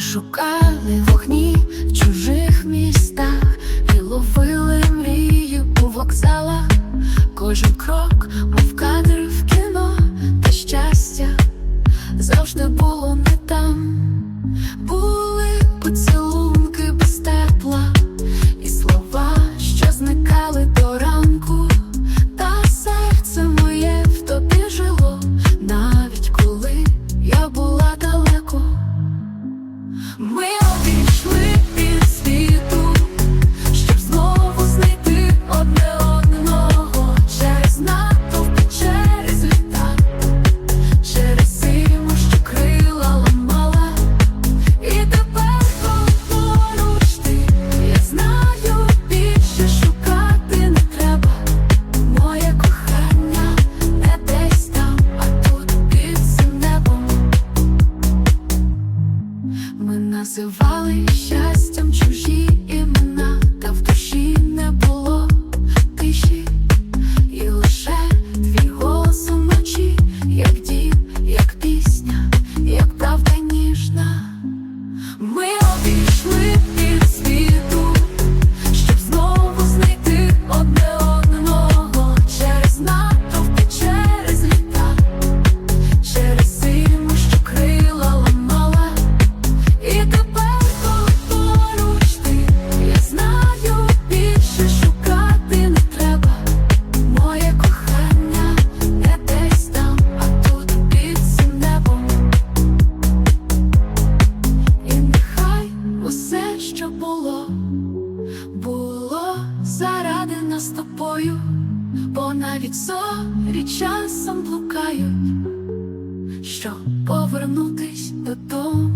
Шукали вогні в чужих містах І ловили мрії у вокзалах, кожен крок, мов кадр в кіно, та щастя завжди було не там. називали щастя. що було, було заради нас тобою, бо навіть зорі часом блукають, щоб повернутись додому.